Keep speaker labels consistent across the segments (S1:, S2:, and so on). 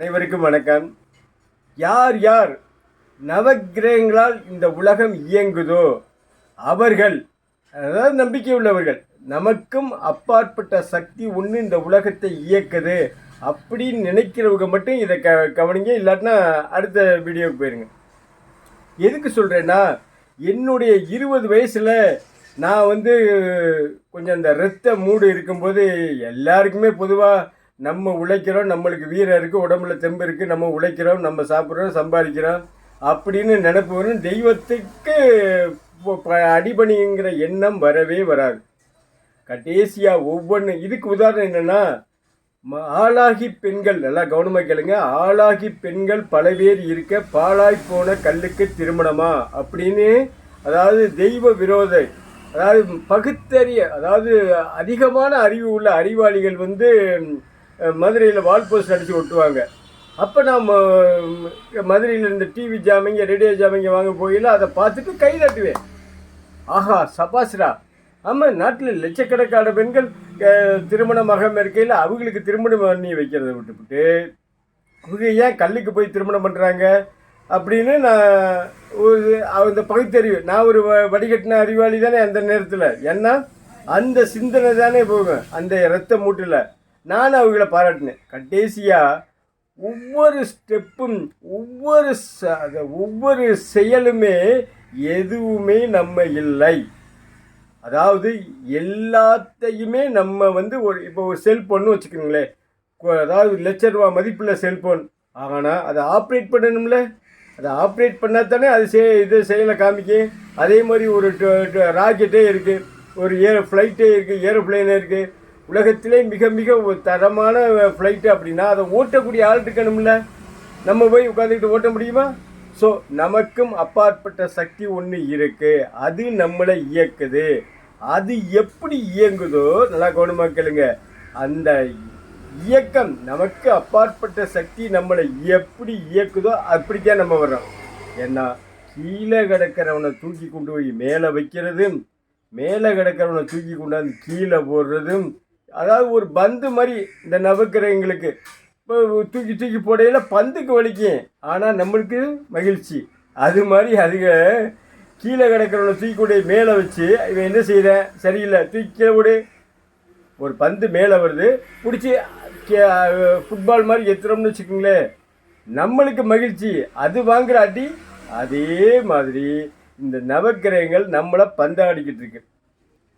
S1: அனைவருக்கும் வணக்கம். யார் யார் நவக்கிரகங்களால் இந்த உலகம் இயங்குதோ அவர்கள் அதாவது நம்பிக்கை உள்ளவர்கள் நமக்கும் அப்பாற்பட்ட சக்தி ஒன்று இந்த உலகத்தை இயக்குது அப்படின்னு நினைக்கிறவங்க மட்டும் இதை க கவனிங்க இல்லாட்டினா அடுத்த வீடியோவுக்கு போயிருங்க. எதுக்கு சொல்கிறேன்னா என்னுடைய இருபது வயசில் நான் வந்து கொஞ்சம் அந்த இரத்த மூடு இருக்கும்போது எல்லாருக்குமே பொதுவாக நம்ம உழைக்கிறோம் நம்மளுக்கு வீரம் இருக்குது உடம்புல தெம்பு இருக்குது நம்ம உழைக்கிறோம் நம்ம சாப்பிட்றோம் சம்பாதிக்கிறோம் அப்படின்னு நினைப்பவரும் தெய்வத்துக்கு ப- அடிபணிங்கிற எண்ணம் வரவே வராது. கடைசியாக ஒவ்வொன்று இதுக்கு உதாரணம் என்னென்னா ம- ஆளாகி பெண்கள் நல்லா கவனமாக கேளுங்க. ஆளாகி பெண்கள் பல பேர் இருக்க பாழாய் போன கல்லுக்கு திருமணமா? அப்படின்னு அதாவது தெய்வ விரோத அதாவது பகுத்தறிய அதாவது அதிகமான அறிவு உள்ள அறிவாளிகள் வந்து மதுரையில் வால் போஸ்ட் அடித்து ஒட்டுவாங்க. அப்போ நாம் மதுரையில் இருந்த டிவி ஜாமிங்க ரேடியோ ஜாமிங்க வாங்க போயில அதை பார்த்துட்டு கை தட்டுவேன். ஆஹா சபாஸ்ரா. ஆமாம் நாட்டில் லட்சக்கணக்கான பெண்கள் திருமணமாக இருக்கையில் அவங்களுக்கு திருமணம் பண்ணி வைக்கிறத விட்டுவிட்டு அவங்க ஏன் கல்லுக்கு போய் திருமணம் பண்ணுறாங்க அப்படின்னு நான் ஒரு அந்த பகுத்தறிவு. நான் ஒரு வ- வடிகட்டின அறிவாளி தானே அந்த நேரத்தில். ஏன்னா அந்த சிந்தனை தானே போகும். அந்த இரத்த மூட்டில். நான் அவங்கள பாராட்டினேன். கடைசியாக ஒவ்வொரு ஸ்டெப்பும் ஒவ்வொரு ஒவ்வொரு செயலுமே எதுவுமே நம்ம இல்லை. அதாவது எல்லாத்தையுமே நம்ம வந்து ஒரு இப்போ ஒரு செல்ஃபோன்னு வச்சுக்கோங்களேன். அதாவது லட்ச ரூபா மதிப்பில் செல்ஃபோன் ஆனால் அதை ஆப்ரேட் பண்ணணும்ல? அதை ஆப்ரேட் பண்ணால் தானே அது செய் இது செயலை காமிக்கும் அதே மாதிரி ஒரு ராக்கெட்டே இருக்குது ஒரு ஏ ஃப்ளைட்டே இருக்குது ஏரோப்ளைனே இருக்குது உலகத்திலே மிக மிக ஒரு தரமான ஃப்ளைட்டு அப்படின்னா அதை ஓட்டக்கூடிய ஆள் இருக்கணும்ல. நம்ம போய் உட்காந்துக்கிட்டு ஓட்ட முடியுமா? ஸோ நமக்கும் அப்பாற்பட்ட சக்தி ஒன்று இருக்குது அது நம்மளை இயக்குது. அது எப்படி இயங்குதோ நல்லா கவனமாக கேளுங்க. அந்த இயக்கம் நமக்கு அப்பாற்பட்ட சக்தி நம்மளை எப்படி இயக்குதோ அப்படித்தான் நம்ம வர்றோம். ஏன்னா கீழே கிடக்கிறவனை தூக்கி கொண்டு போய் மேலே வைக்கிறதும் மேலே கிடக்கிறவனை தூக்கி கொண்டாந்து கீழே போடுறதும் அதாவது ஒரு பந்து மாதிரி இந்த நவக்கிரகங்களுக்கு இப்போ தூக்கி தூக்கி போடையில் பந்துக்கு வலிக்கும். ஆனால் நம்மளுக்கு மகிழ்ச்சி. அது மாதிரி அதுக கீழே கிடக்கிறவனை தூக்கி கொண்டு மேலே வச்சு இவன் என்ன செய்கிறேன் சரியில்லை. தூக்கி கீழே விடு. ஒரு பந்து மேலே வருது. பிடிச்சி ஃபுட்பால் மாதிரி எத்துறோம்னு வச்சுக்கோங்களேன். நம்மளுக்கு மகிழ்ச்சி. அது வாங்குற அடி அதே மாதிரி இந்த நவக்கிரகங்கள் நம்மளை பந்தாடிக்கிட்டு இருக்கு.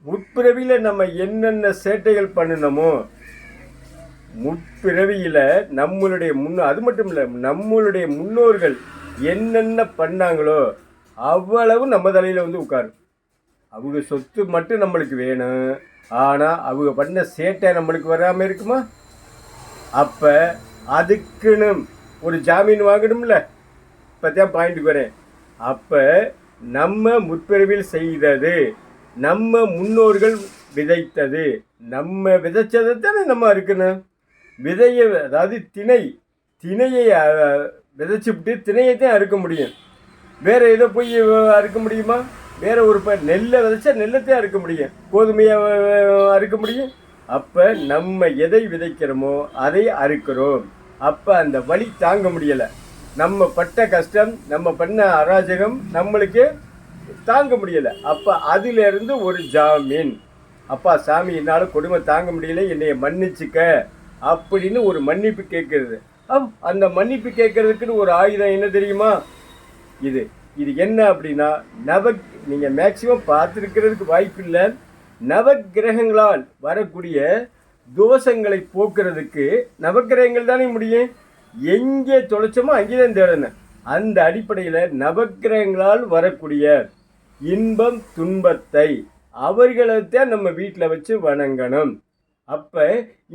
S1: முற்பிறவியில் நம்ம என்னென்ன சேட்டைகள் பண்ணினோமோ முற்பிறவியில் நம்மளுடைய முன்னோ அது மட்டும் இல்லை நம்மளுடைய முன்னோர்கள் என்னென்ன பண்ணாங்களோ அவ்வளவு நம்ம தலையில் வந்து உட்காரும். அவங்க சொத்து மட்டும் நம்மளுக்கு வேணும். ஆனால் அவங்க பண்ண சேட்டை நம்மளுக்கு வராமல் இருக்குமா? அப்போ அதுக்குன்னு ஒரு ஜாமீன் வாங்கணும்ல? இப்போ தான் பாயிண்ட்டுக்கு வரேன். அப்போ நம்ம முற்பிறவில் செய்தது நம்ம முன்னோர்கள் விதைத்தது. நம்ம விதைச்சதை தானே நம்ம அறுக்கணும் விதையை அதாவது திணை திணையை அஹ், விதைச்சுவிட்டு திணையை தான் அறுக்க முடியும். வேறு எதை போய் அறுக்க முடியுமா? வேறு ஒரு ப நெல்லை விதைச்சா நெல்லத்தையும் அறுக்க முடியும். கோதுமையை அறுக்க முடியும். அப்போ நம்ம எதை விதைக்கிறோமோ அதை அறுக்கிறோம். அப்போ அந்த வழி தாங்க முடியலை. நம்ம பட்ட கஷ்டம் நம்ம பண்ண அராஜகம் நம்மளுக்கு தாங்க முடியலை. அப்போ அதிலிருந்து ஒரு ஜாமீன். அப்பா சாமி என்னால் கொடுமை தாங்க முடியல. என்னைய மன்னிச்சுக்க. அப்படின்னு ஒரு மன்னிப்பு கேட்கறது. அப் அந்த மன்னிப்பு கேட்கறதுக்குன்னு ஒரு ஆயுதம் என்ன தெரியுமா? இது. இது என்ன அப்படின்னா நவ நீங்கள் மேக்சிமம் பார்த்துருக்கிறதுக்கு வாய்ப்பு இல்லை. நவக்கிரகங்களால் வரக்கூடிய தோஷங்களை போக்குறதுக்கு நவக்கிரகங்கள் தானே முடியும். எங்கே தொலைச்சோமோ அங்கே தான் தேடணும். அந்த அடிப்படையில் நவக்கிரகங்களால் வரக்கூடிய இன்பம் துன்பத்தை அவர்களைத்தான் நம்ம வீட்டில் வச்சு வணங்கணும். அப்போ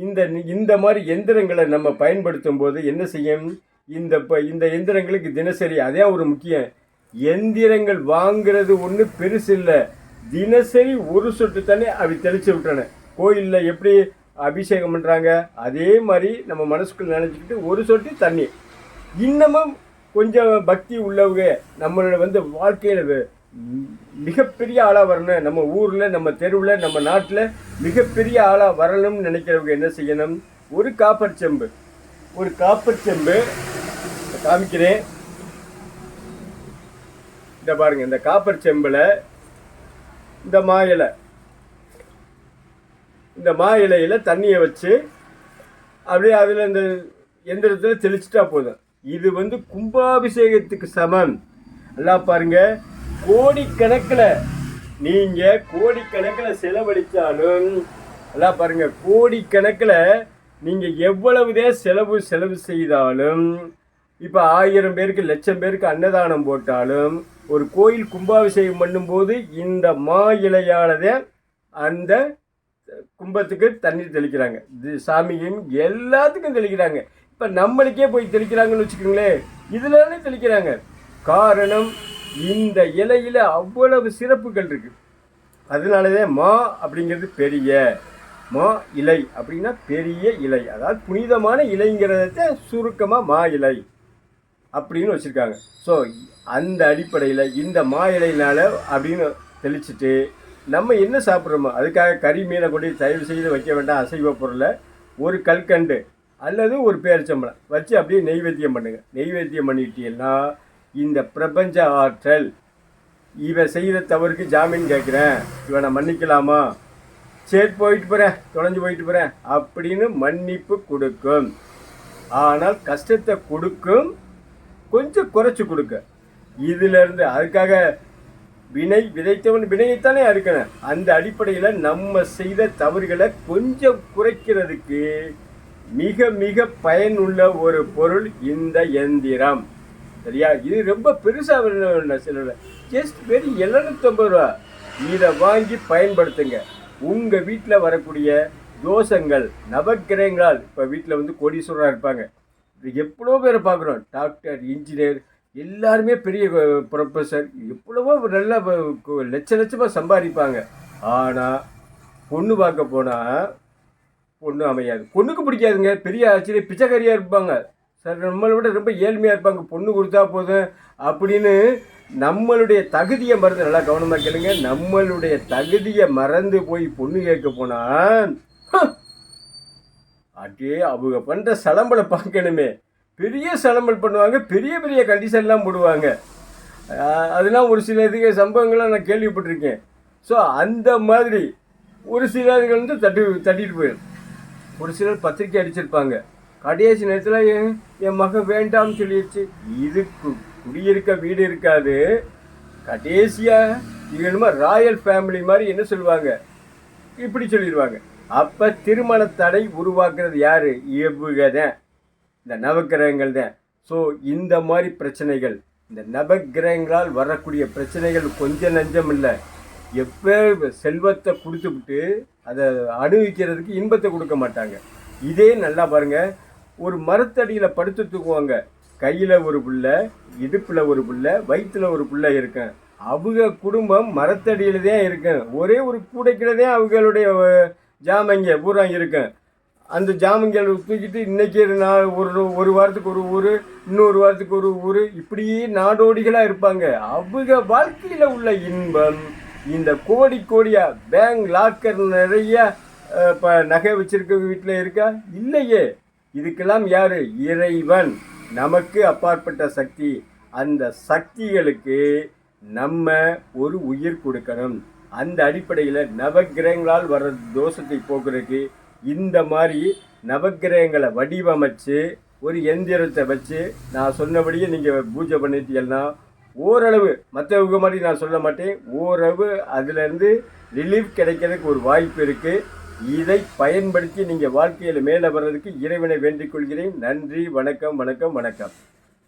S1: இந்த இந்த மாதிரி எந்திரங்களை நம்ம பயன்படுத்தும் போது என்ன செய்யும்? இந்த இப்போ இந்த எந்திரங்களுக்கு தினசரி அதே ஒரு முக்கியம். எந்திரங்கள் வாங்கிறது ஒன்று பெருசு இல்லை. தினசரி ஒரு சொட்டு தண்ணி அவை தெளிச்சு விட்டுறேன் கோயிலில் எப்படி அபிஷேகம் பண்ணுறாங்க அதே மாதிரி நம்ம மனசுக்குள்ள நினச்சிக்கிட்டு ஒரு சொட்டு தண்ணி. இன்னமும் கொஞ்சம் பக்தி உள்ளவங்க நம்மளோட வந்து வாழ்க்கையில் மிகப்பெரிய ஆளாக வரணும் நம்ம ஊரில் நம்ம தெருவில் நம்ம நாட்டில் மிகப்பெரிய ஆளாக வரணும்னு நினைக்கிறவங்க என்ன செய்யணும்? ஒரு காப்பர் செம்பு. ஒரு காப்பர் செம்பு காமிக்கிறேன். இந்த பாருங்க இந்த காப்பர் செம்பில் இந்த மா இலை இந்த மா இலையில தண்ணியை வச்சு அப்படியே அதில் இந்த எந்திரத்தில் தெளிச்சிட்டா போதும். இது வந்து கும்பாபிஷேகத்துக்கு சமம். எல்லாம் பாருங்க. கோடிக்கணக்கில் நீங்கள் கோடிக்கணக்கில் செலவழித்தாலும் எல்லாம் பாருங்க கோடிக்கணக்கில் நீங்கள் எவ்வளவுதே செலவு செலவு செய்தாலும் இப்போ ஆயிரம் பேருக்கு லட்சம் பேருக்கு அன்னதானம் போட்டாலும் ஒரு கோயில் கும்பாபிஷேகம் பண்ணும்போது இந்த மா இலையானதே அந்த கும்பத்துக்கு தண்ணீர் தெளிக்கிறாங்க. இது சாமியும் எல்லாத்துக்கும் தெளிக்கிறாங்க. இப்போ நம்மளுக்கே போய் தெளிக்கிறாங்கன்னு வச்சுக்கோங்களேன் இதுலன்னு தெளிக்கிறாங்க. காரணம் இந்த இலையில் அவ்வளவு சிறப்புகள் இருக்கு. அதனாலதே மா அப்படிங்கிறது பெரிய. மா இலை அப்படின்னா பெரிய இலை. அதாவது புனிதமான இலைங்கிறத சுருக்கமாக மா இலை அப்படின்னு வச்சுருக்காங்க. ஸோ அந்த அடிப்படையில் இந்த மா இலையினால் அப்படின்னு தெளிச்சுட்டு நம்ம என்ன சாப்பிட்றோமோ அதுக்காக கறி மீனை கொண்டு தயவு செய்து வைக்க வேண்டாம் அசைவ பொருளை. ஒரு கல்கண்டு அல்லது ஒரு பேரிச்சம்பளம் வச்சு அப்படியே நெய்வேத்தியம் பண்ணுங்கள் நெய்வேத்தியம் பண்ணிட்டீங்கன்னா இந்த பிரபஞ்ச ஆற்றல். இவன் செய்த தவறுக்கு ஜாமீன் கேட்குறேன். இவனை மன்னிக்கலாமா? சரி போயிட்டு போகிறேன் தொலைஞ்சு போயிட்டு போகிறேன் அப்படின்னு மன்னிப்பு கொடுக்கும். ஆனால் கஷ்டத்தை கொடுக்கும். கொஞ்சம் குறைச்சி கொடுக்க இதிலிருந்து அதுக்காக வினை விதைத்தவன் வினையைத்தானே அறுக்கணும். அந்த அடிப்படையில் நம்ம செய்த தவறுகளை கொஞ்சம் குறைக்கிறதுக்கு மிக மிக பயனுள்ள ஒரு பொருள் இந்த எந்திரம். சரியா? இது ரொம்ப பெருசாக சில ஜஸ்ட் வெறும் எழுநூத்தம்பது ரூபா. இதை வாங்கி பயன்படுத்துங்க. உங்கள் வீட்டில் வரக்கூடிய தோஷங்கள் நவக்கிரகங்களால் இப்போ வீட்டில் வந்து கோடீஸ்வரராக இருப்பாங்க. எவ்வளோ பேரை பார்க்குறோம். டாக்டர் இன்ஜினியர் எல்லாருமே பெரிய ப்ரொஃபஸர் எவ்வளவோ நல்ல லட்ச லட்சமாக சம்பாதிப்பாங்க. ஆனால் பொண்ணு பார்க்க போனால் பொண்ணு அமையாது. பொண்ணுக்கு பிடிக்காதுங்க. பெரிய ஆச்சரிய பிச்சைக்காரியாக இருப்பாங்க. சார் நம்மளை விட ரொம்ப ஏழ்மையாக இருப்பாங்க. பொண்ணு கொடுத்தா போதும். அப்படின்னு நம்மளுடைய தகுதியை மறந்து நல்லா கவனமாக கேளுங்க. நம்மளுடைய தகுதியை மறந்து போய் பொண்ணு கேட்க போனால் அப்படியே அவங்க பண்ணுற சலம்பலை பார்க்கணுமே. பெரிய சலம்பல் பண்ணுவாங்க. பெரிய பெரிய கண்டிஷன்லாம் போடுவாங்க. அதெல்லாம் ஒரு சில இதுக்கு சம்பவங்கள்லாம் நான் கேள்விப்பட்டிருக்கேன். ஸோ அந்த மாதிரி ஒரு சிலர்கள் வந்து தட்டி தட்டிட்டு போயிடும். ஒரு சிலர் பத்திரிக்கை அடிச்சிருப்பாங்க. கடைசி நேரத்தில் என் என் மகன் வேண்டாம்னு சொல்லிடுச்சு இதுக்கு குடியிருக்க வீடு இருக்காது. கடைசியாக இவனுமா ராயல் ஃபேமிலி மாதிரி என்ன சொல்லுவாங்க? இப்படி சொல்லிடுவாங்க அப்போ திருமண தடை உருவாக்குறது யார்? இவங்க தான் இந்த நவக்கிரகங்கள் தான். ஸோ இந்த மாதிரி பிரச்சனைகள் இந்த நவக்கிரகங்களால் வரக்கூடிய பிரச்சனைகள் கொஞ்சம் நஞ்சம் இல்லை. எப்போ செல்வத்தை கொடுத்துவிட்டு அதை அனுபவிக்கிறதுக்கு இன்பத்தை கொடுக்க மாட்டாங்க. இதே நல்லா பாருங்கள் ஒரு மரத்தடியில் படுத்து தூக்குவாங்க கையில் ஒரு பிள்ளை இடுப்பில் ஒரு பிள்ளை வயிற்றில் ஒரு பிள்ளை இருக்கேன். அவங்க குடும்பம் மரத்தடியில் தான் இருக்கேன். ஒரே ஒரு கூடைக்கில தான் அவங்களுடைய ஜாமங்க பூரா இருக்கேன். அந்த ஜாமங்கள் தூக்கிட்டு இன்றைக்கி நான் ஒரு ஒரு வாரத்துக்கு ஒரு ஊர் இன்னொரு வாரத்துக்கு ஒரு ஊர் இப்படியே நாடோடிகளாக இருப்பாங்க. அவங்க வாழ்க்கையில் உள்ள இன்பம் இந்த கோடி கோடியாக பேங்க் லாக்கர் நிறைய இப்போ நகை வச்சுருக்க வீட்டில் இருக்கா? இல்லையே. இதுக்கெல்லாம் யார்? இறைவன். நமக்கு அப்பாற்பட்ட சக்தி. அந்த சக்திகளுக்கு நம்ம ஒரு உயிர் கொடுக்கணும். அந்த அடிப்படையில் நவகிரகங்களால் வர்ற தோஷத்தை போக்குறதுக்கு இந்த மாதிரி நவகிரகங்களை வடிவமைச்சு ஒரு எந்திரத்தை வச்சு நான் சொன்னபடியே நீங்கள் பூஜை பண்ணிட்டீங்கன்னா ஓரளவு மற்றவங்க மாதிரி நான் சொல்ல மாட்டேன் ஓரளவு அதுலேருந்து ரிலீஃப் கிடைக்கிறதுக்கு ஒரு வாய்ப்பு இருக்குது இதை பயன்படுத்தி நீங்கள் வாழ்க்கையில் மேலே வர்றதுக்கு இறைவனை வேண்டிக் கொள்கிறேன். நன்றி வணக்கம் வணக்கம் வணக்கம்.